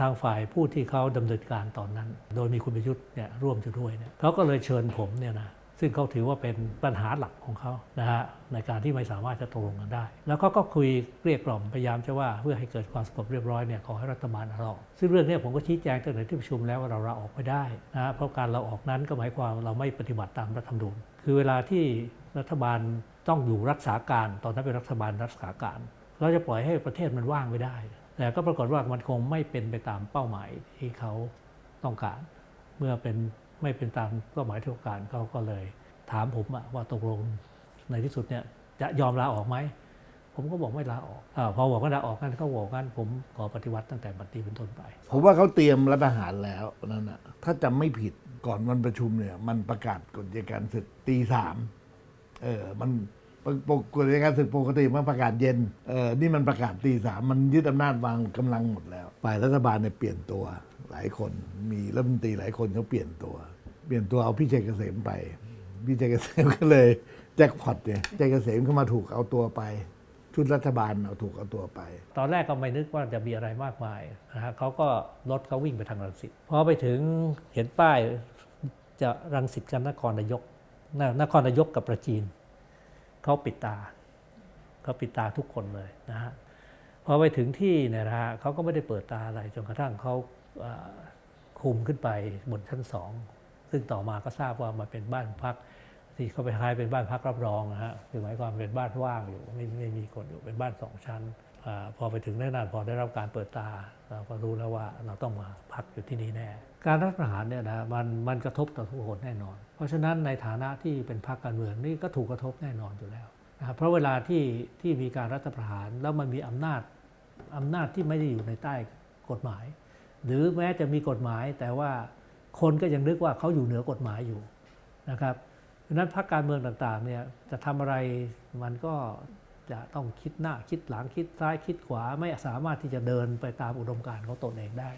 ทางฝ่ายผู้ที่เขาดำเนินการตอนนั้น โดยมีคุณประยุทธ์เนี่ยร่วมอยู่ด้วยเนี่ยเขาก็เลยเชิญผมเนี่ยนะซึ่งเขาถือว่าเป็นปัญหาหลักของเขานะฮะในการที่ไม่สามารถจะตกลงกันได้ แล้วเขาก็คุยเกลี้ยกล่อมพยายามจะว่าเพื่อให้เกิดความสงบเรียบร้อยเนี่ยขอให้รัฐบาลลาออกซึ่งเรื่องนี้ผมก็ชี้แจงตั้งแต่ที่ประชุมแล้วว่าเราลาออกไม่ได้นะฮะเพราะการเราออกนั้นก็หมายความเราไม่ปฏิบัติตามรัฐธรรมนูญคือเวลาที่รัฐบาลต้องอยู่รักษาการ ตอนนั้นเป็นรัฐบาลรักษาการ เราจะปล่อยให้ประเทศมันว่างไม่ได้ แต่ก็ปรากฏว่ามันคงไม่เป็นไปตามเป้าหมายที่เขาต้องการ เมื่อเป็นไม่เป็นตามเป้าหมายที่ต้องการเขาก็เลย ถามผมว่าตกลงในที่สุดเนี่ยจะยอมลาออกไหมผมก็บอกไม่ลาออกอพอบอกว่าลาออกกันเขาบอกกันผมขอปฏิวัติตั้งแต่บัดนี้เป็นต้นไป ผมว่าเขาเตรียมรัฐประหารแล้วนั่นนะถ้าจำไม่ผิดก่อนวันประชุมเนี่ย มันประกาศกฎอัยการศึกตีสามเออมัน ปกกฎอัยการศึกปกติมันประกาศเย็นเออนี่มันประกาศตีสามมันยึดอำนาจวางกำลังหมดแล้ว ฝ่ายรัฐบาลเนี่ยเปลี่ยนตัวหลายคน มีรัฐมนตรีหลายคนเขาเปลี่ยนตัว เปลี่ยนตัวเอาพี่ชัยเกษมไป พี่ชัยเกษมก็เลยแจ็คพอตเนี่ยชัยเกษมก็มาถูกเอาตัวไป ชุดรัฐบาลเอาถูกเอาตัวไป ตอนแรกก็ไม่นึกว่าจะมีอะไรมากมายนะฮะเขาก็รถเขาวิ่งไปทางรังสิตพอไปถึงเห็นป้ายจะรังสิตกันนครนายกนนครนายกกับประจีน เขาปิดตาเขาปิดตาทุกคนเลยนะฮะพอไปถึงที่เนี่ยนะฮะเขาก็ไม่ได้เปิดตาอะไรจนกระทั่งเขาคุมขึ้นไปบนชั้นสองซึ่งต่อมาก็ทราบว่ามันเป็นบ้านพัก ที่เขาไปให้เป็นบ้านพักรับรองนะฮะคือหมายความเป็นบ้านว่างอยู่ไม่ไม่มีคนอยู่เป็นบ้านสองชั้นอพอไปถึงแน่นอนพอได้รับการเปิดตา เราก็รู้แล้วว่าเราต้องมาพักอยู่ที่นี่แน่ การรัฐประหารเนี่ยนะมันมันกระทบต่อทุกคนแน่นอน เพราะฉะนั้นในฐานะที่เป็นพรรคการเมืองนี่ก็ถูกกระทบแน่นอนอยู่แล้วนะครับเพราะเวลาที่ที่มีการรัฐประหารแล้วมันมีอำนาจอำนาจที่ไม่ได้อยู่ในใต้กฎหมาย หรือแม้จะมีกฎหมายแต่ว่าคนก็ยังนึกว่าเขาอยู่เหนือกฎหมายอยู่นะครับ ดังนั้นพรรคการเมืองต่างๆเนี่ยจะทำอะไรมันก็จะต้องคิดหน้าคิดหลังคิดซ้ายคิดขวาไม่สามารถที่จะเดินไปตามอุดมการณ์ของตนเองได้